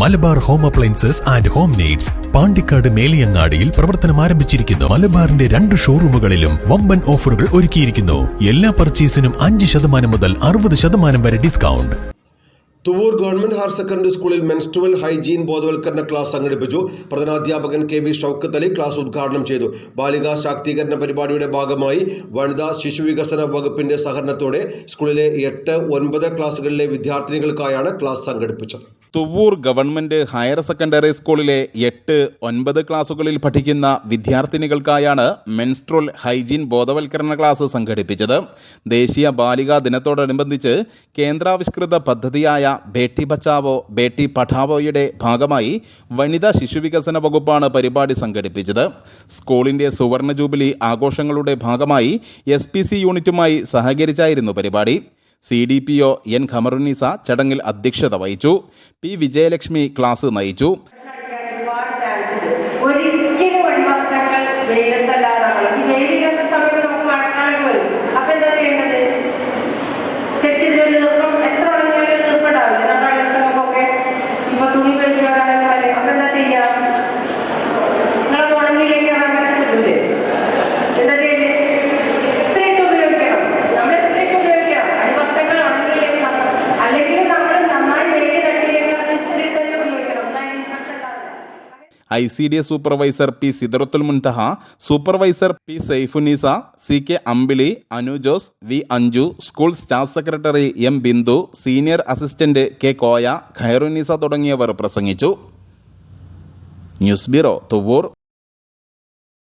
Malabar home appliances and home needs Pandikkad മേലിയങ്ങാടിയിൽ പ്രവർത്തനം ആരംഭിച്ചിരിക്കുന്നു. മലബാറിന്റെ രണ്ട് ഷോറൂമുകളിലും വമ്പൻ ഓഫറുകൾ ഒരുക്കിയിരിക്കുന്നു. എല്ലാ പർച്ചേസിനും അഞ്ച് ശതമാനം മുതൽ അറുപത് ശതമാനം വരെ discount. Thuvvur government higher secondary സ്കൂളിൽ മെൻസ്ട്രുവൽ ഹൈജീൻ ബോധവൽക്കരണ ക്ലാസ് സംഘടിപ്പിച്ചു. പ്രധാനാധ്യാപകൻ K V Shoukath Ali class ഉദ്ഘാടനം ചെയ്തു. ബാലികാ ശാക്തീകരണ പരിപാടിയുടെ ഭാഗമായി വനിതാ ശിശുവികസന വകുപ്പിന്റെ സഹകരണത്തോടെ സ്കൂളിലെ എട്ട് ഒൻപത് ക്ലാസുകളിലെ വിദ്യാർത്ഥിനികൾക്കായാണ് ക്ലാസ് സംഘടിപ്പിച്ചത്. തുവ്വൂർ ഗവൺമെന്റ് ഹയർ സെക്കൻഡറി സ്കൂളിലെ എട്ട് ഒൻപത് ക്ലാസുകളിൽ പഠിക്കുന്ന വിദ്യാർത്ഥിനികൾക്കായാണ് മെൻസ്ട്രോൾ ഹൈജീൻ ബോധവൽക്കരണ ക്ലാസ് സംഘടിപ്പിച്ചത്. ദേശീയ ബാലികാ ദിനത്തോടനുബന്ധിച്ച് കേന്ദ്രാവിഷ്കൃത പദ്ധതിയായ ബേട്ടി ബച്ചാവോ ബേട്ടി പഠാവോയുടെ ഭാഗമായി വനിതാ ശിശുവികസന വകുപ്പാണ് പരിപാടി സംഘടിപ്പിച്ചത്. സ്കൂളിന്റെ സുവർണ ജൂബിലി ആഘോഷങ്ങളുടെ ഭാഗമായി എസ് യൂണിറ്റുമായി സഹകരിച്ചായിരുന്നു പരിപാടി. C D P O N Khamarunnisa ചടങ്ങിൽ അധ്യക്ഷത വഹിച്ചു. പി വിജയലക്ഷ്മി ക്ലാസ് നയിച്ചു. ഒരിക്കലും ഒഴിവാക്കങ്ങൾ I C D S supervisor P Sidrathul Munthaha supervisor P Saifunisa C K Ambili Anu Jose V Anju school staff secretary M Bindu senior assistant K Koya Khairunisa തുടങ്ങിയവർ പ്രസംഗിച്ചു. News bureau Thuvvur.